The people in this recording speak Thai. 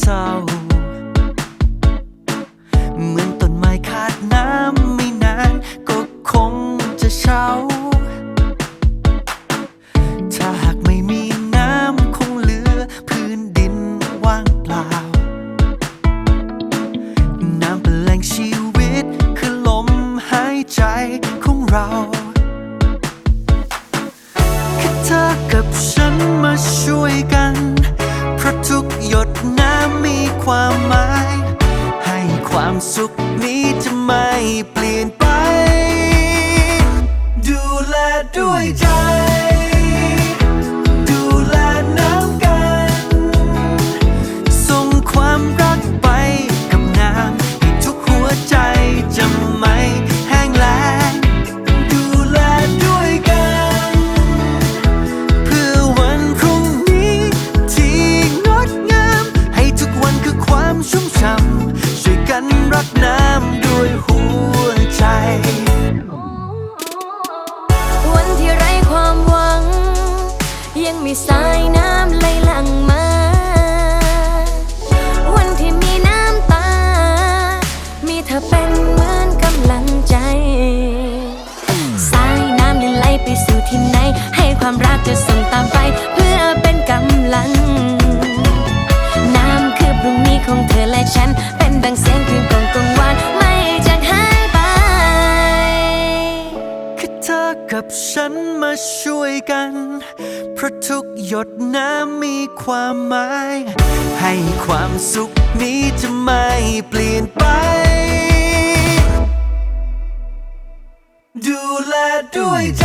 เศร้า เหมือนต้นไม้ขาดน้ำไม่นานก็คงจะเช่าถ้าหากไม่มีน้ำคงเหลือพื้นดินว่างเปล่า น้ำเป็นแหล่งชีวิตคือลมหายใจของเรา สุขนี้จะไม่เปลี่ยนไป ดูแลด้วยใจดูแลน้ำกันส่งความรักไปกับน้ำให้ทุกหัวใจจำไหม วันที่ไร้ความหวัง ยังมีสายน้ำไหลหลั่งมา วันที่มีน้ำตา มีเธอเป็น ช่วยกัน เพราะทุกหยดน้ำมีความหมาย ให้ความสุขนี้จะไม่เปลี่ยนไป ดูแลด้วยใจ